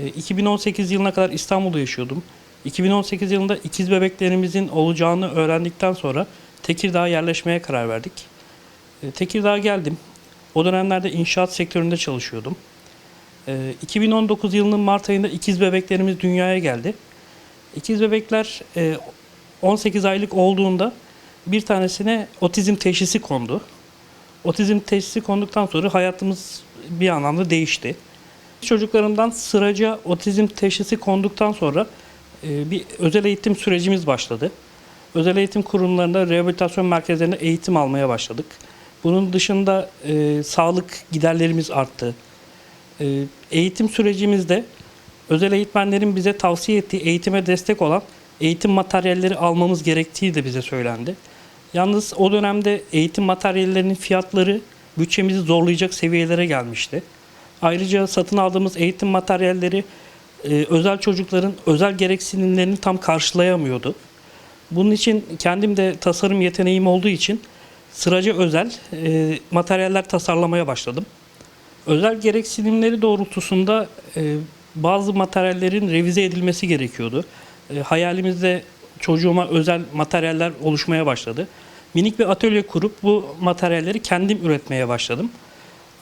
E, 2018 yılına kadar İstanbul'da yaşıyordum. 2018 yılında ikiz bebeklerimizin olacağını öğrendikten sonra Tekirdağ'a yerleşmeye karar verdik. E, Tekirdağ'a geldim. O dönemlerde inşaat sektöründe çalışıyordum. E, 2019 yılının Mart ayında ikiz bebeklerimiz dünyaya geldi. İkiz bebekler e, 18 aylık olduğunda bir tanesine otizm teşhisi kondu. Otizm teşhisi konduktan sonra hayatımız bir anlamda değişti. Çocuklarımdan sıraca otizm teşhisi konduktan sonra e, bir özel eğitim sürecimiz başladı. Özel eğitim kurumlarında, rehabilitasyon merkezlerinde eğitim almaya başladık. Bunun dışında e, sağlık giderlerimiz arttı. E, eğitim sürecimizde özel eğitmenlerin bize tavsiye ettiği eğitime destek olan eğitim materyalleri almamız gerektiği de bize söylendi. Yalnız o dönemde eğitim materyallerinin fiyatları bütçemizi zorlayacak seviyelere gelmişti. Ayrıca satın aldığımız eğitim materyalleri e, özel çocukların özel gereksinimlerini tam karşılayamıyordu. Bunun için kendim de tasarım yeteneğim olduğu için sıraca özel e, materyaller tasarlamaya başladım. Özel gereksinimleri doğrultusunda e, bazı materyallerin revize edilmesi gerekiyordu. Hayalimizde çocuğuma özel materyaller oluşmaya başladı. Minik bir atölye kurup bu materyalleri kendim üretmeye başladım.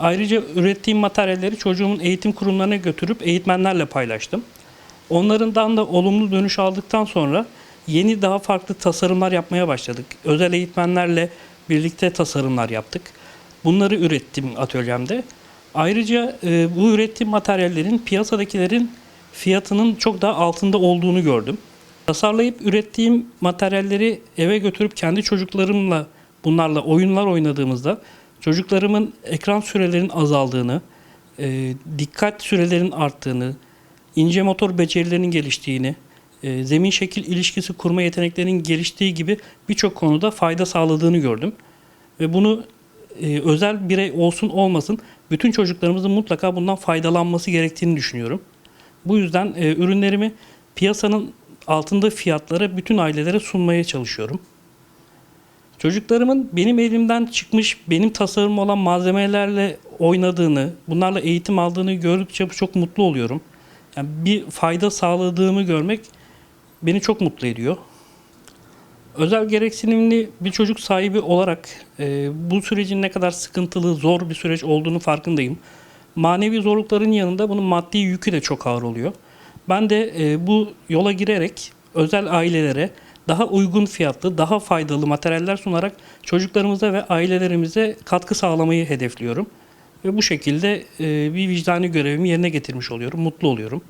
Ayrıca ürettiğim materyalleri çocuğumun eğitim kurumlarına götürüp eğitmenlerle paylaştım. Onlarından da olumlu dönüş aldıktan sonra yeni daha farklı tasarımlar yapmaya başladık. Özel eğitmenlerle birlikte tasarımlar yaptık. Bunları ürettim atölyemde. Ayrıca e, bu ürettiğim materyallerin piyasadakilerin fiyatının çok daha altında olduğunu gördüm. Tasarlayıp ürettiğim materyalleri eve götürüp kendi çocuklarımla bunlarla oyunlar oynadığımızda çocuklarımın ekran sürelerinin azaldığını, e, dikkat sürelerinin arttığını, ince motor becerilerinin geliştiğini, e, zemin şekil ilişkisi kurma yeteneklerinin geliştiği gibi birçok konuda fayda sağladığını gördüm. Ve bunu e, özel birey olsun olmasın bütün çocuklarımızın mutlaka bundan faydalanması gerektiğini düşünüyorum. Bu yüzden e, ürünlerimi piyasanın altında fiyatlara bütün ailelere sunmaya çalışıyorum. Çocuklarımın benim elimden çıkmış, benim tasarım olan malzemelerle oynadığını, bunlarla eğitim aldığını gördükçe çok mutlu oluyorum. Yani bir fayda sağladığımı görmek beni çok mutlu ediyor. Özel gereksinimli bir çocuk sahibi olarak e, bu sürecin ne kadar sıkıntılı, zor bir süreç olduğunu farkındayım. Manevi zorlukların yanında bunun maddi yükü de çok ağır oluyor. Ben de e, bu yola girerek özel ailelere daha uygun fiyatlı, daha faydalı materyaller sunarak çocuklarımıza ve ailelerimize katkı sağlamayı hedefliyorum. Ve bu şekilde bir vicdani görevimi yerine getirmiş oluyorum, mutlu oluyorum.